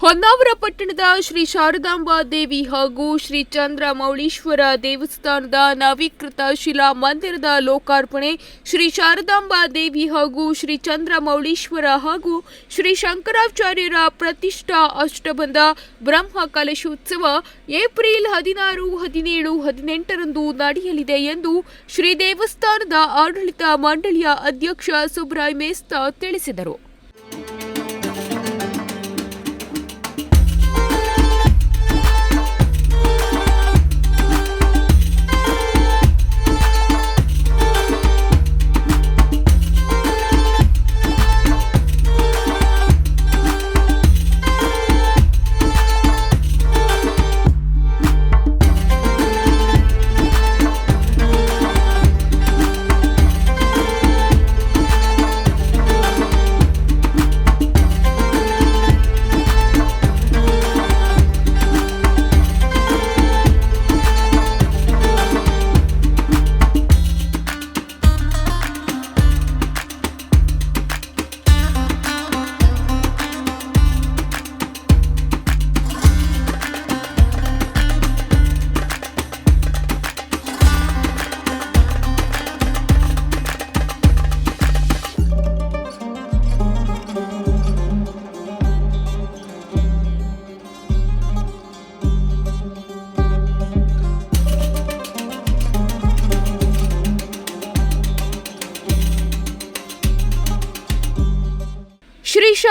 ಹೊನ್ನಾವರ ಪಟ್ಟಣದ ಶ್ರೀ ಶಾರದಾಂಬಾ ದೇವಿ ಹಾಗೂ ಶ್ರೀ ಚಂದ್ರ ಮೌಳೀಶ್ವರ ದೇವಸ್ಥಾನದ ನವೀಕೃತ ಶಿಲಾ ಮಂದಿರದ ಲೋಕಾರ್ಪಣೆ ಶ್ರೀ ಶಾರದಾಂಬಾ ದೇವಿ ಹಾಗೂ ಶ್ರೀ ಚಂದ್ರ ಮೌಳೀಶ್ವರ ಹಾಗೂ ಶ್ರೀ ಶಂಕರಾಚಾರ್ಯರ ಪ್ರತಿಷ್ಠಾ ಅಷ್ಟಬಂಧ ಬ್ರಹ್ಮ ಕಲಶೋತ್ಸವ ಏಪ್ರಿಲ್ ಹದಿನಾರು, ಹದಿನೇಳು, ಹದಿನೆಂಟರಂದು ನಡೆಯಲಿದೆ ಎಂದು ಶ್ರೀ ದೇವಸ್ಥಾನದ ಆಡಳಿತ ಮಂಡಳಿಯ ಅಧ್ಯಕ್ಷ ಸುಬ್ರಾಯ್ ಮೇಸ್ತಾ ತಿಳಿಸಿದರು.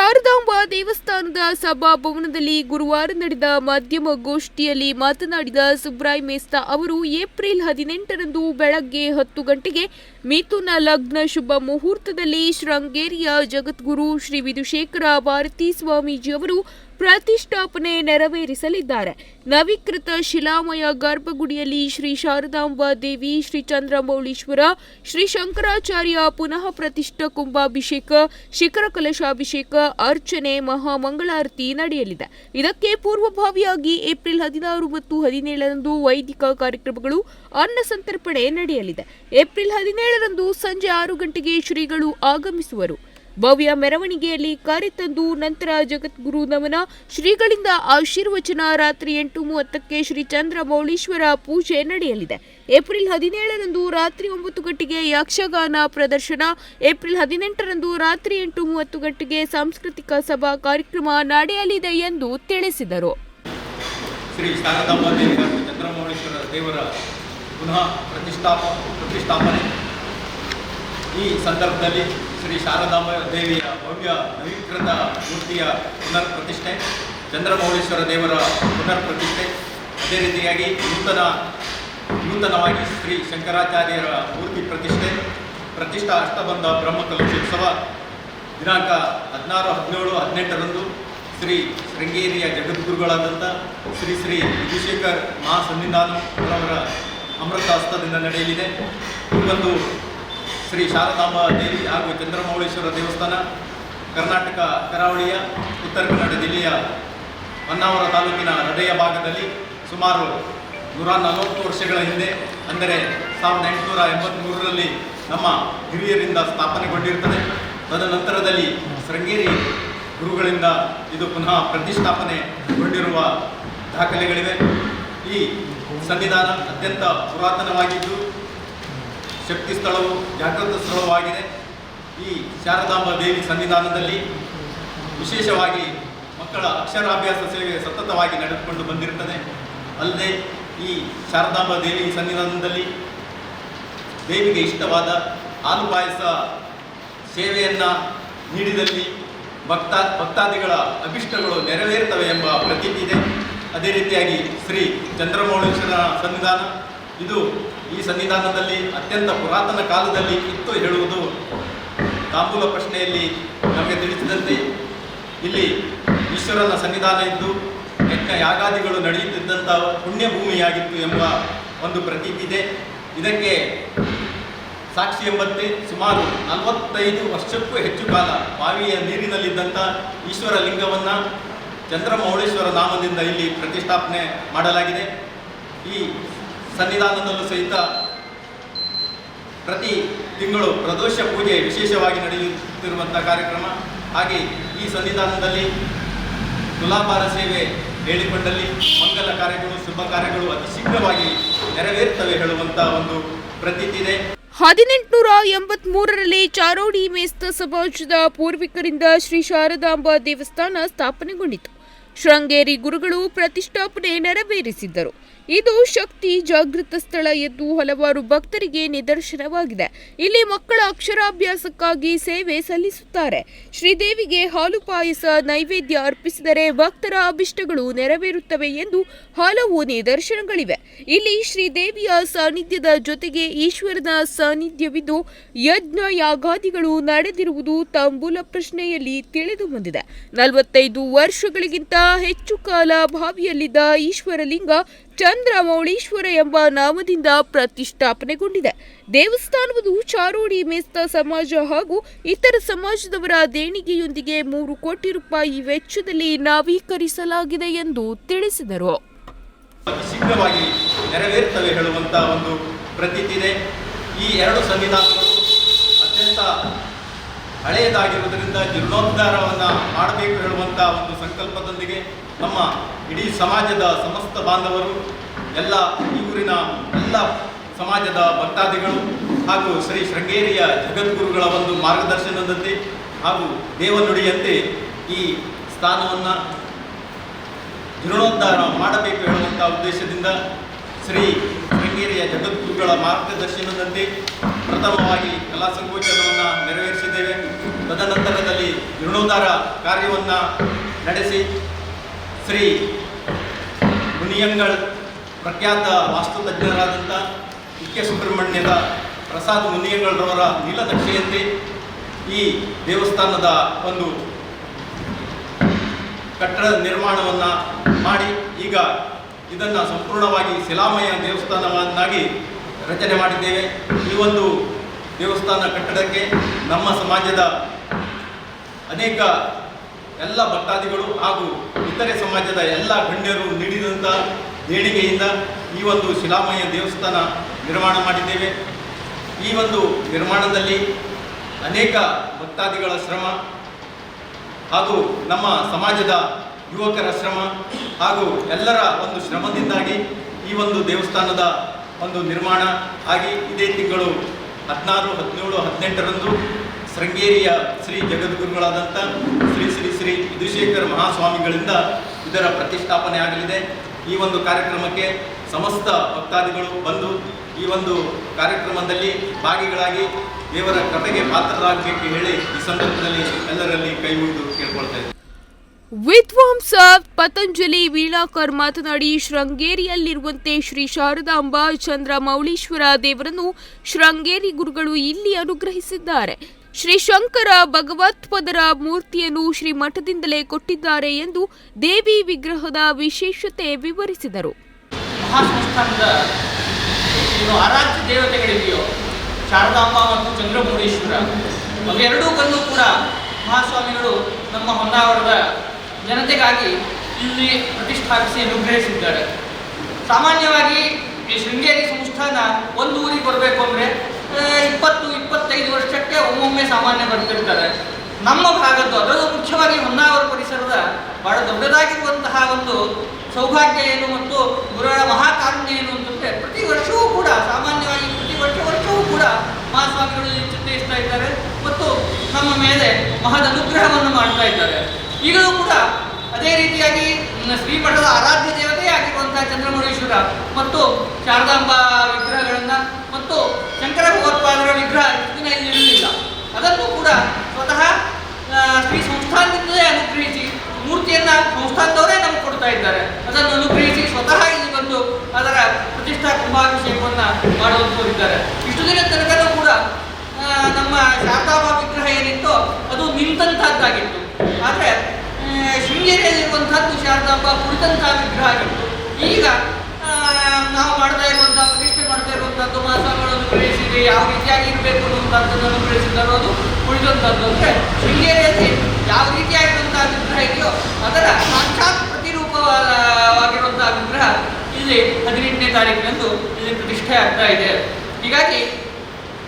ಶಾರದಾಂಬಾ ದೇವಸ್ಥಾನದ ಸಭಾಭವನದಲ್ಲಿ ಗುರುವಾರ ನಡೆದ ಮಾಧ್ಯಮ ಗೋಷ್ಠಿಯಲ್ಲಿ ಮಾತನಾಡಿದ ಸುಬ್ರಾಯ್ ಮೇಸ್ತಾ ಅವರು, ಏಪ್ರಿಲ್ ಹದಿನೆಂಟರಂದು ಬೆಳಗ್ಗೆ ಹತ್ತು ಗಂಟೆಗೆ ಮಿಥುನ ಲಗ್ನ ಶುಭ ಮುಹೂರ್ತದಲ್ಲಿ ಶೃಂಗೇರಿಯ ಜಗದ್ಗುರು ಶ್ರೀ ವಿಧುಶೇಖರ ಭಾರತೀ ಸ್ವಾಮೀಜಿ ಅವರು ಪ್ರತಿಷ್ಠಾಪನೆ ನೆರವೇರಿಸಲಿದ್ದಾರೆ. ನವೀಕೃತ ಶಿಲಾಮಯ ಗರ್ಭಗುಡಿಯಲ್ಲಿ ಶ್ರೀ ಶಾರದಾಂಬ ದೇವಿ, ಶ್ರೀ ಚಂದ್ರಮೌಳೀಶ್ವರ, ಶ್ರೀ ಶಂಕರಾಚಾರ್ಯ ಪುನಃ ಪ್ರತಿಷ್ಠಾ ಕುಂಭಾಭಿಷೇಕ, ಶಿಖರ ಕಲಶಾಭಿಷೇಕ, ಅರ್ಚನೆ ಮಹಾಮಂಗಳಾರತಿ ನಡೆಯಲಿದೆ. ಇದಕ್ಕೆ ಪೂರ್ವಭಾವಿಯಾಗಿ ಏಪ್ರಿಲ್ ಹದಿನಾರು ಮತ್ತು ಹದಿನೇಳರಂದು ವೈದಿಕ ಕಾರ್ಯಕ್ರಮಗಳು, ಅನ್ನ ಸಂತರ್ಪಣೆ ನಡೆಯಲಿದೆ. ಏಪ್ರಿಲ್ ಹದಿನೇಳರಂದು ಸಂಜೆ ಆರು ಗಂಟೆಗೆ ಶ್ರೀಗಳು ಆಗಮಿಸುವರು. ಭವ್ಯ ಮೆರವಣಿಗೆಯಲ್ಲಿ ಕರೆತಂದು ನಂತರ ಜಗದ್ಗುರು ನಮನ. ಶ್ರೀಗಳಿಂದ ಆಶೀರ್ವಚನ. ರಾತ್ರಿ ಎಂಟು ಮೂವತ್ತಕ್ಕೆ ಶ್ರೀ ಚಂದ್ರ ಮೌಳೀಶ್ವರ ಪೂಜೆ ನಡೆಯಲಿದೆ. ಏಪ್ರಿಲ್ ಹದಿನೇಳರಂದು ರಾತ್ರಿ ಒಂಬತ್ತು ಗಂಟೆಗೆ ಯಕ್ಷಗಾನ ಪ್ರದರ್ಶನ. ಏಪ್ರಿಲ್ ಹದಿನೆಂಟರಂದು ರಾತ್ರಿ ಎಂಟು ಮೂವತ್ತು ಗಂಟೆಗೆ ಸಾಂಸ್ಕೃತಿಕ ಸಭಾ ಕಾರ್ಯಕ್ರಮ ನಡೆಯಲಿದೆ ಎಂದು ತಿಳಿಸಿದರು. ಈ ಸಂದರ್ಭದಲ್ಲಿ ಶ್ರೀ ಶಾರದಾಂಬ ದೇವಿಯ ಭವ್ಯ ನವೀಕೃತ ಮೂರ್ತಿಯ ಪುನರ್ ಪ್ರತಿಷ್ಠೆ ಚಂದ್ರಮೌಳೇಶ್ವರ ದೇವರ ಪುನರ್ ಪ್ರತಿಷ್ಠೆ ಅದೇ ರೀತಿಯಾಗಿ ನೂತನ, ನೂತನವಾಗಿ ಶ್ರೀ ಶಂಕರಾಚಾರ್ಯರ ಮೂರ್ತಿ ಪ್ರತಿಷ್ಠೆ, ಪ್ರತಿಷ್ಠಾ ಅಷ್ಟಬಂಧ ಬ್ರಹ್ಮಕಲಶೋತ್ಸವ ದಿನಾಂಕ ಹದಿನಾರು, ಹದಿನೇಳು, ಹದಿನೆಂಟರಂದು ಶ್ರೀ ಶೃಂಗೇರಿಯ ಜಗದ್ಗುರುಗಳಾದಂಥ ಶ್ರೀ ಶ್ರೀ ವಿಜಯಶೇಖರ್ ಮಹಾಸನ್ನಿಧಾನ ಅವರ ಅಮೃತ ಹಸ್ತದಿಂದ ನಡೆಯಲಿದೆ. ಈ ಒಂದು ಶ್ರೀ ಶಾರದಾಂಬ ದೇವಿ ಹಾಗೂ ಚಂದ್ರಮೌಳೇಶ್ವರ ದೇವಸ್ಥಾನ, ಕರ್ನಾಟಕ ಕರಾವಳಿಯ ಉತ್ತರ ಕನ್ನಡ ಜಿಲ್ಲೆಯ ಹೊನ್ನಾವರ ತಾಲೂಕಿನ ಹೃದಯ ಭಾಗದಲ್ಲಿ ಸುಮಾರು ನೂರ ನಲವತ್ತು ವರ್ಷಗಳ ಹಿಂದೆ, ಅಂದರೆ ಸಾವಿರದ ಎಂಟುನೂರ ಎಂಬತ್ತ್ಮೂರರಲ್ಲಿ ನಮ್ಮ ಹಿರಿಯರಿಂದ ಸ್ಥಾಪನೆಗೊಂಡಿರುತ್ತದೆ ತದನಂತರದಲ್ಲಿ ಶೃಂಗೇರಿ ಗುರುಗಳಿಂದ ಇದು ಪುನಃ ಪ್ರತಿಷ್ಠಾಪನೆಗೊಂಡಿರುವ ದಾಖಲೆಗಳಿವೆ. ಈ ಸನ್ನಿಧಾನ ಅತ್ಯಂತ ಪುರಾತನವಾಗಿದ್ದು ಶಕ್ತಿ ಸ್ಥಳವು, ಜಾಗೃತ ಸ್ಥಳವಾಗಿದೆ. ಈ ಶಾರದಾಂಬ ದೇವಿ ಸನ್ನಿಧಾನದಲ್ಲಿ ವಿಶೇಷವಾಗಿ ಮಕ್ಕಳ ಅಕ್ಷರಾಭ್ಯಾಸ ಸೇವೆ ಸತತವಾಗಿ ನಡೆದುಕೊಂಡು ಬಂದಿರುತ್ತದೆ. ಅಲ್ಲದೆ ಈ ಶಾರದಾಂಬ ದೇವಿ ಸನ್ನಿಧಾನದಲ್ಲಿ ದೇವಿಗೆ ಇಷ್ಟವಾದ ಹಾಲು ಪಾಯಸ ಸೇವೆಯನ್ನು ನೀಡಿದಲ್ಲಿ ಭಕ್ತ, ಭಕ್ತಾದಿಗಳ ಅಭಿಷ್ಟಗಳು ನೆರವೇರುತ್ತವೆ ಎಂಬ ಪ್ರತೀತಿ ಇದೆ. ಅದೇ ರೀತಿಯಾಗಿ ಶ್ರೀ ಚಂದ್ರಮೌಳೇಶ್ವರ ಸನ್ನಿಧಾನ ಇದು ಈ ಸನ್ನಿಧಾನದಲ್ಲಿ ಅತ್ಯಂತ ಪುರಾತನ ಕಾಲದಲ್ಲಿ ಇತ್ತು ಹೇಳುವುದು ತಾಂಬೂಲ ಪ್ರಶ್ನೆಯಲ್ಲಿ ನಮಗೆ ತಿಳಿಸಿದಂತೆ. ಇಲ್ಲಿ ಈಶ್ವರನ ಸನ್ನಿಧಾನ ಇದ್ದು ಯಜ್ಞ ಯಾಗಾದಿಗಳು ನಡೆಯುತ್ತಿದ್ದಂಥ ಪುಣ್ಯಭೂಮಿಯಾಗಿತ್ತು ಎಂಬ ಒಂದು ಪ್ರತೀತಿ ಇದೆ. ಇದಕ್ಕೆ ಸಾಕ್ಷಿ ಎಂಬಂತೆ ಸುಮಾರು ನಲವತ್ತೈದು ವರ್ಷಕ್ಕೂ ಹೆಚ್ಚು ಕಾಲ ಬಾವಿಯ ನೀರಿನಲ್ಲಿದ್ದಂಥ ಈಶ್ವರ ಲಿಂಗವನ್ನು ಚಂದ್ರಮೌಳೇಶ್ವರ ನಾಮದಿಂದ ಇಲ್ಲಿ ಪ್ರತಿಷ್ಠಾಪನೆ ಮಾಡಲಾಗಿದೆ. ಈ ಸನ್ನಿಧಾನದಲ್ಲೂ ಸಹಿತ ಪ್ರತಿ ತಿಂಗಳು ಪ್ರದೋಷ ಪೂಜೆ ವಿಶೇಷವಾಗಿ ನಡೆಯುತ್ತಿರುವಂಥ ಕಾರ್ಯಕ್ರಮ. ಹಾಗೆ ಈ ಸನ್ನಿಧಾನದಲ್ಲಿ ತುಲಾಭಾರ ಸೇವೆ ಹೇಳಿಕೊಂಡಲ್ಲಿ ಮಂಗಲ ಕಾರ್ಯಗಳು, ಶುಭ ಕಾರ್ಯಗಳು ಅತಿ ಶೀಘ್ರವಾಗಿ ನೆರವೇರ್ತವೆ ಹೇಳುವಂಥ ಒಂದು ಪ್ರತೀತಿ ಇದೆ. ಹದಿನೆಂಟುನೂರ ಎಂಬತ್ ಮೂರರಲ್ಲಿ ಚಾರೋಡಿ ಮೇಸ್ತ ಸಮಾಜದ ಪೂರ್ವಿಕರಿಂದ ಶ್ರೀ ಶಾರದಾಂಬಾ ದೇವಸ್ಥಾನ ಸ್ಥಾಪನೆಗೊಂಡಿತು. ಶೃಂಗೇರಿ ಗುರುಗಳು ಪ್ರತಿಷ್ಠಾಪನೆ ನೆರವೇರಿಸಿದ್ದರು. ಇದು ಶಕ್ತಿ ಜಾಗೃತ ಸ್ಥಳ ಎಂದು ಹಲವಾರು ಭಕ್ತರಿಗೆ ನಿದರ್ಶನವಾಗಿದೆ. ಇಲ್ಲಿ ಮಕ್ಕಳ ಅಕ್ಷರಾಭ್ಯಾಸಕ್ಕಾಗಿ ಸೇವೆ ಸಲ್ಲಿಸುತ್ತಾರೆ. ಶ್ರೀದೇವಿಗೆ ಹಾಲು ಪಾಯಸ ನೈವೇದ್ಯ ಅರ್ಪಿಸಿದರೆ ಭಕ್ತರ ಅಭಿಷ್ಟಗಳು ನೆರವೇರುತ್ತವೆ ಎಂದು ಹಲವು ನಿದರ್ಶನಗಳಿವೆ. ಇಲ್ಲಿ ಶ್ರೀದೇವಿಯ ಸಾನ್ನಿಧ್ಯದ ಜೊತೆಗೆ ಈಶ್ವರನ ಸಾನ್ನಿಧ್ಯವಿದ್ದು ಯಜ್ಞ ಯಾಗಾದಿಗಳು ನಡೆದಿರುವುದು ತಾಂಬೂಲ ಪ್ರಶ್ನೆಯಲ್ಲಿ ತಿಳಿದು ಬಂದಿದೆ ನಲವತ್ತೈದು ವರ್ಷಗಳಿಗಿಂತ ಹೆಚ್ಚು ಕಾಲ ಬಾವಿಯಲ್ಲಿದ್ದ ಈಶ್ವರಲಿಂಗ ಚಂದ್ರಮೌಳೀಶ್ವರ ಎಂಬ ನಾಮದಿಂದ ಪ್ರತಿಷ್ಠಾಪನೆಗೊಂಡಿದೆ. ದೇವಸ್ಥಾನವು ಚಾರೋಡಿ ಮೇಸ್ತ ಸಮಾಜ ಹಾಗೂ ಇತರ ಸಮಾಜದವರ ದೇಣಿಗೆಯೊಂದಿಗೆ ಮೂರು ಕೋಟಿ ರೂಪಾಯಿ ವೆಚ್ಚದಲ್ಲಿ ನವೀಕರಿಸಲಾಗಿದೆ ಎಂದು ತಿಳಿಸಿದರು. ಶೀಘ್ರವಾಗಿ ಹೇಳುವಂಥ ಒಂದು ಈ ಎರಡು ಸಂವಿಧಾನಗಳು ಅತ್ಯಂತ ಹಳೆಯದಾಗಿರುವುದರಿಂದ ಜೀರ್ಣೋದ್ಧಾರವನ್ನು ಮಾಡಬೇಕು ಹೇಳುವಂತಹ ಒಂದು ಸಂಕಲ್ಪದೊಂದಿಗೆ ನಮ್ಮ ಇಡೀ ಸಮಾಜದ ಸಮಸ್ತ ಬಾಂಧವರು, ಎಲ್ಲ ಈ ಊರಿನ ಎಲ್ಲ ಸಮಾಜದ ಭಕ್ತಾದಿಗಳು ಹಾಗೂ ಶ್ರೀ ಶೃಂಗೇರಿಯ ಜಗದ್ಗುರುಗಳ ಒಂದು ಮಾರ್ಗದರ್ಶನದಂತೆ ಹಾಗೂ ದೇವನುಡಿಯಂತೆ ಈ ಸ್ಥಾನವನ್ನು ಜೀರ್ಣೋದ್ಧಾರ ಮಾಡಬೇಕು ಹೇಳುವಂಥ ಉದ್ದೇಶದಿಂದ ಶ್ರೀ ಶೃಂಗೇರಿಯ ಜಗದ್ಗುರುಗಳ ಮಾರ್ಗದರ್ಶನದಂತೆ ಪ್ರಥಮವಾಗಿ ಕಲಾ ಸಂಕೋಚನವನ್ನು ನೆರವೇರಿಸಿದ್ದೇವೆ ತದನಂತರದಲ್ಲಿ ಜೀರ್ಣೋದ್ಧಾರ ಕಾರ್ಯವನ್ನು ನಡೆಸಿ ಶ್ರೀ ಮುನಿಯಂಗಳ್ ಪ್ರಖ್ಯಾತ ವಾಸ್ತುತಜ್ಞರಾದಂಥ ಕುಕ್ಕೆ ಸುಬ್ರಹ್ಮಣ್ಯದ ಪ್ರಸಾದ್ ಮುನಿಯಂಗಳರವರ ನೀಲನಕ್ಷೆಯಂತೆ ಈ ದೇವಸ್ಥಾನದ ಒಂದು ಕಟ್ಟಡ ನಿರ್ಮಾಣವನ್ನು ಮಾಡಿ ಈಗ ಇದನ್ನು ಸಂಪೂರ್ಣವಾಗಿ ಶಿಲಾಮಯ ದೇವಸ್ಥಾನವನ್ನಾಗಿ ರಚನೆ ಮಾಡಿದ್ದೇವೆ. ಈ ಒಂದು ದೇವಸ್ಥಾನ ಕಟ್ಟಡಕ್ಕೆ ನಮ್ಮ ಸಮಾಜದ ಅನೇಕ ಎಲ್ಲ ಭಕ್ತಾದಿಗಳು ಹಾಗೂ ಇತರೆ ಸಮಾಜದ ಎಲ್ಲ ಗಣ್ಯರು ನೀಡಿದಂಥ ದೇಣಿಗೆಯಿಂದ ಈ ಒಂದು ಶಿಲಾಮಯ ದೇವಸ್ಥಾನ ನಿರ್ಮಾಣ ಮಾಡಿದ್ದೇವೆ. ಈ ಒಂದು ನಿರ್ಮಾಣದಲ್ಲಿ ಅನೇಕ ಭಕ್ತಾದಿಗಳ ಶ್ರಮ ಹಾಗೂ ನಮ್ಮ ಸಮಾಜದ ಯುವಕರ ಶ್ರಮ ಹಾಗೂ ಎಲ್ಲರ ಒಂದು ಶ್ರಮದಿಂದಾಗಿ ಈ ಒಂದು ದೇವಸ್ಥಾನದ ಒಂದು ನಿರ್ಮಾಣ ಆಗಿ ಇದೇ ತಿಂಗಳು ಹದಿನಾರು, ಹದಿನೇಳು, ಹದಿನೆಂಟರಂದು ಶೃಂಗೇರಿಯ ಶ್ರೀ ಜಗದ್ಗುರುಗಳಾದಂಥ ಶ್ರೀ ಶ್ರೀ ಶ್ರೀ ವಿಧುಶೇಖರ ಮಹಾಸ್ವಾಮಿಗಳಿಂದ ಇದರ ಪ್ರತಿಷ್ಠಾಪನೆ ಆಗಲಿದೆ. ಈ ಒಂದು ಕಾರ್ಯಕ್ರಮಕ್ಕೆ ಸಮಸ್ತ ಭಕ್ತಾದಿಗಳು ಬಂದು ಈ ಒಂದು ಕಾರ್ಯಕ್ರಮದಲ್ಲಿ ಭಾಗಿಗಳಾಗಿ ದೇವರ ಕಥೆಗೆ ಪಾತ್ರರಾಗಬೇಕು ಹೇಳಿ ಈ ಸಂದರ್ಭದಲ್ಲಿ ಎಲ್ಲರಲ್ಲಿ ಕೈ ಮುಗಿದು ವಿದ್ವಾಂಸ ಪತಂಜಲಿ ವೀಣಾಕರ್ ಮಾತನಾಡಿ, ಶೃಂಗೇರಿಯಲ್ಲಿರುವಂತೆ ಶ್ರೀ ಶಾರದಾಂಬಾ ಚಂದ್ರ ಮೌಳೀಶ್ವರ ದೇವರನ್ನು ಶೃಂಗೇರಿ ಗುರುಗಳು ಇಲ್ಲಿ ಅನುಗ್ರಹಿಸಿದ್ದಾರೆ. ಶ್ರೀ ಶಂಕರ ಭಗವತ್ಪದರ ಮೂರ್ತಿಯನ್ನು ಶ್ರೀ ಮಠದಿಂದಲೇ ಕೊಟ್ಟಿದ್ದಾರೆ ಎಂದು ದೇವಿ ವಿಗ್ರಹದ ವಿಶೇಷತೆ ವಿವರಿಸಿದರು. ಆರಾಧ್ಯ ದೇವತೆಗಳಿದೆಯೋ ಮತ್ತು ಅವೆರಡೂ ಕೂಡ ಮಹಾಸ್ವಾಮಿಗಳು ನಮ್ಮ ಹೊನ್ನಾವರದ ಜನತೆಗಾಗಿ ಇಲ್ಲಿ ಪ್ರತಿಷ್ಠಾಪಿಸಿ ಅನುಗ್ರಹಿಸಿದ್ದಾರೆ. ಸಾಮಾನ್ಯವಾಗಿ ಈ ಶೃಂಗೇರಿ ಸಂಸ್ಥಾನ ಒಂದು ಊರಿಗೆ ಬರಬೇಕು ಅಂದರೆ ಇಪ್ಪತ್ತು, ಇಪ್ಪತ್ತೈದು ವರ್ಷಕ್ಕೆ ಒಮ್ಮೊಮ್ಮೆ ಸಾಮಾನ್ಯ ಬರ್ತಿರ್ತಾರೆ ನಮ್ಮ ಭಾಗದ್ದು ಅದರಲ್ಲೂ ಮುಖ್ಯವಾಗಿ ಹೊನ್ನಾವರ ಪರಿಸರದ ಬಹಳ ದೊಡ್ಡದಾಗಿರುವಂತಹ ಒಂದು ಸೌಭಾಗ್ಯ ಏನು ಮತ್ತು ಗುರುಗಳ ಮಹಾಕಾರುಣ್ಯ ಏನು ಅಂತಂದರೆ ಪ್ರತಿ ವರ್ಷವೂ ಕೂಡ, ಸಾಮಾನ್ಯವಾಗಿ ಪ್ರತಿ ವರ್ಷ ವರ್ಷವೂ ಕೂಡ ಮಹಾಸ್ವಾಮಿಗಳು ಇಷ್ಟ ಇದ್ದಾರೆ ಮತ್ತು ನಮ್ಮ ಮೇಲೆ ಮಹದ ಅನುಗ್ರಹವನ್ನು ಮಾಡ್ತಾ ಇದ್ದಾರೆ. ಈಗಲೂ ಕೂಡ ಅದೇ ರೀತಿಯಾಗಿ ಶ್ರೀಮಠದ ಆರಾಧ್ಯ ದೇವತೆ ಆಗಿರುವಂತಹ ಚಂದ್ರಮೌಳೇಶ್ವರ ಮತ್ತು ಶಾರದಾಂಬ ವಿಗ್ರಹಗಳನ್ನು ಮತ್ತು ಶಂಕರ ಭಗವತ್ಪಾದರ ವಿಗ್ರಹ ಇದನ್ನ ಇಲ್ಲಿ ಇರಲಿಲ್ಲ ಅದನ್ನು ಕೂಡ ಸ್ವತಃ ಆ, ಶ್ರೀ ಸಂಸ್ಥಾನದಿಂದಲೇ ಅನುಗ್ರಹಿಸಿ ಮೂರ್ತಿಯನ್ನ ಸಂಸ್ಥಾನದವರೇ ನಮ್ಗೆ ಕೊಡ್ತಾ ಇದ್ದಾರೆ. ಅದನ್ನು ಅನುಗ್ರಹಿಸಿ ಸ್ವತಃ ಇಲ್ಲಿ ಬಂದು ಅದರ ಪ್ರತಿಷ್ಠಾ ಕುಂಭಾಭಿಷೇಕವನ್ನ ಮಾಡುವಂತವರಿದ್ದಾರೆ ಇಷ್ಟು ದಿನ ತನಕನೂ ಕೂಡ ನಮ್ಮ ಶಾರದಾಬಾ ವಿಗ್ರಹ ಏನಿತ್ತು ಅದು ನಿಂತಂತಹದ್ದಾಗಿತ್ತು. ಆದರೆ ಶೃಂಗೇರಿಯಲ್ಲಿರುವಂತಹದ್ದು ಶಾರದಾಂಬ ಕುಳಿತಂತಹ ವಿಗ್ರಹ ಆಗಿತ್ತು. ಈಗ ನಾವು ಮಾಡ್ತಾ ಇರುವಂತಹ ಪ್ರತಿಷ್ಠೆ ಮಾಡ್ತಾ ಇರುವಂತಹದ್ದು ಮಾಸಗಳನ್ನು ಅನುಗ್ರಹಿಸಿದೆ, ಯಾವ ರೀತಿಯಾಗಿ ಇರಬೇಕು ಅನ್ನುವಂಥದ್ದನ್ನು ಅನುಗ್ರಹಿಸಿದ್ದಾರೆ ಅದು ಉಳಿದಂಥದ್ದು ಅಂದರೆ ಶೃಂಗೇರಿಯಲ್ಲಿ ಯಾವ ರೀತಿಯಾಗಿರುವಂತಹ ವಿಗ್ರಹ ಇದೆಯೋ ಅದರ ಸಾಕ್ಷಾತ್ ಪ್ರತಿರೂಪವಾಗಿರುವಂತಹ ವಿಗ್ರಹ ಇಲ್ಲಿ ಹದಿನೆಂಟನೇ ತಾರೀಕಿನಂದು ಇಲ್ಲಿ ಪ್ರತಿಷ್ಠೆ ಆಗ್ತಾ ಇದೆ. ಹೀಗಾಗಿ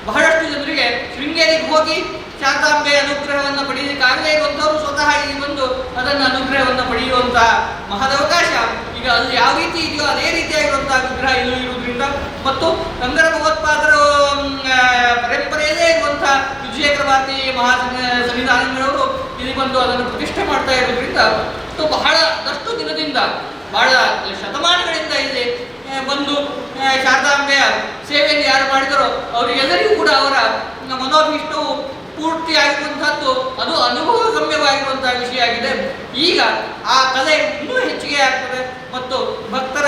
ಬಹಳಷ್ಟು ಜನರಿಗೆ ಶೃಂಗೇರಿಗೆ ಹೋಗಿ ಶಾಂತಾಂಬೆ ಅನುಗ್ರಹವನ್ನು ಪಡೆಯಲಿಕ್ಕಾಗದೇ ಇರುವಂಥವರು ಸ್ವತಃ ಇಲ್ಲಿ ಬಂದು ಅದನ್ನು ಅನುಗ್ರಹವನ್ನು ಪಡೆಯುವಂತಹ ಮಹದವಕಾಶ ಈಗ ಅಲ್ಲಿ ಯಾವ ರೀತಿ ಇದೆಯೋ ಅದೇ ರೀತಿಯಾಗಿರುವಂತಹ ವಿಗ್ರಹ ಇಲ್ಲೂ ಇರುವುದರಿಂದ ಮತ್ತು ಗಂಗರ ಭಗವತ್ಪಾದರ ಪರಂಪರೆಯಲ್ಲೇ ಇರುವಂತಹ ವಿಜಯಕರ ಭಾರತಿ ಮಹಾ ಸಂವಿಧಾನಗಳವರು ಇಲ್ಲಿ ಬಂದು ಅದನ್ನು ಪ್ರತಿಷ್ಠೆ ಮಾಡ್ತಾ ಇರೋದ್ರಿಂದ ಬಹಳ ಬಹಳದಷ್ಟು ದಿನದಿಂದ ಬಹಳ ಶತಮಾನಗಳಿಂದ ಇಲ್ಲಿ ಬಂದು ಶಾರದಾಂಬೆಯ ಸೇವೆಯನ್ನು ಯಾರು ಮಾಡಿದರೋ ಅವರಿಗೆಲ್ಲರಿಗೂ ಕೂಡ ಅವರ ಮನೋಭೀಷ್ಟವು ಪೂರ್ತಿಯಾಗಿರುವಂತಹದ್ದು ಅದು ಅನುಭವ ಗಮ್ಯವಾಗಿರುವಂತಹ ವಿಷಯ ಆಗಿದೆ. ಈಗ ಆ ಕಲೆ ಇನ್ನೂ ಹೆಚ್ಚಿಗೆ ಆಗ್ತದೆ ಮತ್ತು ಭಕ್ತರ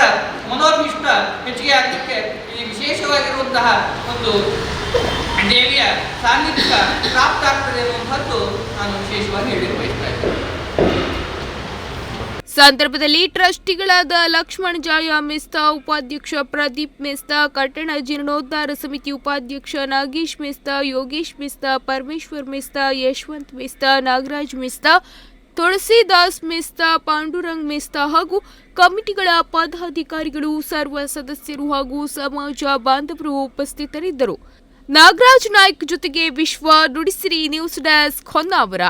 ಮನೋಭೀಷ್ಟ ಹೆಚ್ಚಿಗೆ ಆಗಲಿಕ್ಕೆ ಈ ವಿಶೇಷವಾಗಿರುವಂತಹ ಒಂದು ದೇವಿಯ ಸಾನ್ನಿಧ್ಯ ಪ್ರಾಪ್ತ ಆಗ್ತದೆ ಅನ್ನುವಂಥದ್ದು ಸಂದರ್ಭದಲ್ಲಿ ಟ್ರಸ್ಟಿಗಳಾದ ಲಕ್ಷ್ಮಣ್ ಜಾಯ ಮೆಸ್ತಾ, ಉಪಾಧ್ಯಕ್ಷ ಪ್ರದೀಪ್ ಮೆಸ್ತಾ, ಕಟ್ಟಣ ಜೀರ್ಣೋದ್ಧಾರ ಸಮಿತಿ ಉಪಾಧ್ಯಕ್ಷ ನಾಗೇಶ್ ಮೆಸ್ತಾ, ಯೋಗೇಶ್ ಮೆಸ್ತಾ, ಪರಮೇಶ್ವರ್ ಮೆಸ್ತಾ, ಯಶವಂತ್ ಮೆಸ್ತಾ, ನಾಗರಾಜ್ ಮೆಸ್ತಾ, ತುಳಸಿದಾಸ್ ಮೆಸ್ತಾ, ಪಾಂಡುರಂಗ್ ಮೆಸ್ತಾ ಹಾಗೂ ಕಮಿಟಿಗಳ ಪದಾಧಿಕಾರಿಗಳು, ಸರ್ವ ಸದಸ್ಯರು ಹಾಗೂ ಸಮಾಜ ಬಾಂಧವರು ಉಪಸ್ಥಿತರಿದ್ದರು. ನಾಗರಾಜ್ ನಾಯ್ಕ್ ಜೊತೆಗೆ ವಿಶ್ವ ನುಡಿಸಿರಿ ನ್ಯೂಸ್ ಡೆಸ್ಕ್ ಹೊನ್ನಾವರ.